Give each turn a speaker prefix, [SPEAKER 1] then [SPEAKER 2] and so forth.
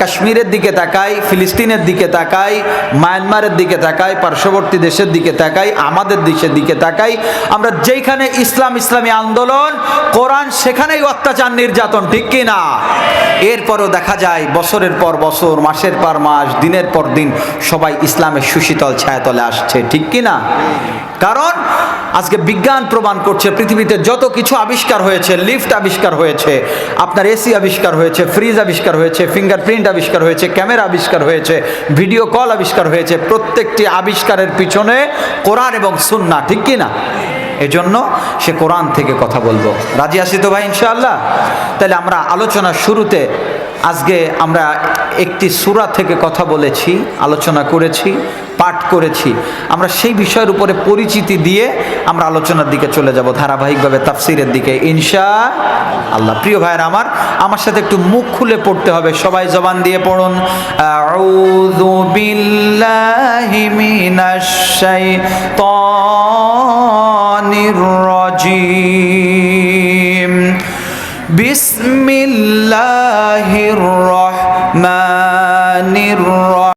[SPEAKER 1] কাশ্মীরের দিকে তাকাই, ফিলিস্তিনের দিকে তাকাই, মায়ানমারের দিকে তাকাই, পার্শ্ববর্তী দেশের দিকে তাকাই, আমাদের দেশের দিকে তাকাই, আমরা যেখানে ইসলাম, ইসলামী আন্দোলন, কোরআন সেখানেই অত্যাচার, নির্যাতন, ঠিক কি না? এরপরও দেখা যায়, বছরের পর বছর, মাসের পর মাস, দিনের পর দিন সবাই ইসলামের সুশীতল ছায়াতলে আসছে, ঠিক কি না? কারণ আজকে বিজ্ঞান প্রমাণ করছে, পৃথিবীতে যত কিছু আবিষ্কার হয়েছে, লিফট আবিষ্কার হয়েছে, আপনার এসি আবিষ্কার হয়েছে, ফ্রিজ আবিষ্কার হয়েছে, ফিঙ্গারপ্রিন্ট আবিষ্কার হয়েছে, ক্যামেরা আবিষ্কার হয়েছে, ভিডিও কল আবিষ্কার হয়েছে, প্রত্যেকটি আবিষ্কারের পিছনে কোরআন এবং সুন্না ঠিক কি না? এজন্য সে কোরআন থেকে কথা বলব। রাজি আসি তো ভাই, ইনশাআল্লাহ? তাহলে আমরা আলোচনার শুরুতে, আজকে আমরা একটি সুরা থেকে কথা বলেছি, আলোচনা করেছি। পাঠ করেছি। আমরা সেই বিষয়ের উপরে পরিচিতি দিয়ে আমরা আলোচনার দিকে চলে যাব ধারাবাহিকভাবে তাফসিরের দিকে। ইনশা আল্লাহ। প্রিয় ভাইয়ের আমার আমার সাথে একটু মুখ খুলে পড়তে হবে। সবাই জবান দিয়ে পড়ুন। আউযু বিল্লাহি মিনাশ শাইতানির রাজিম। বিসমিল্লাহির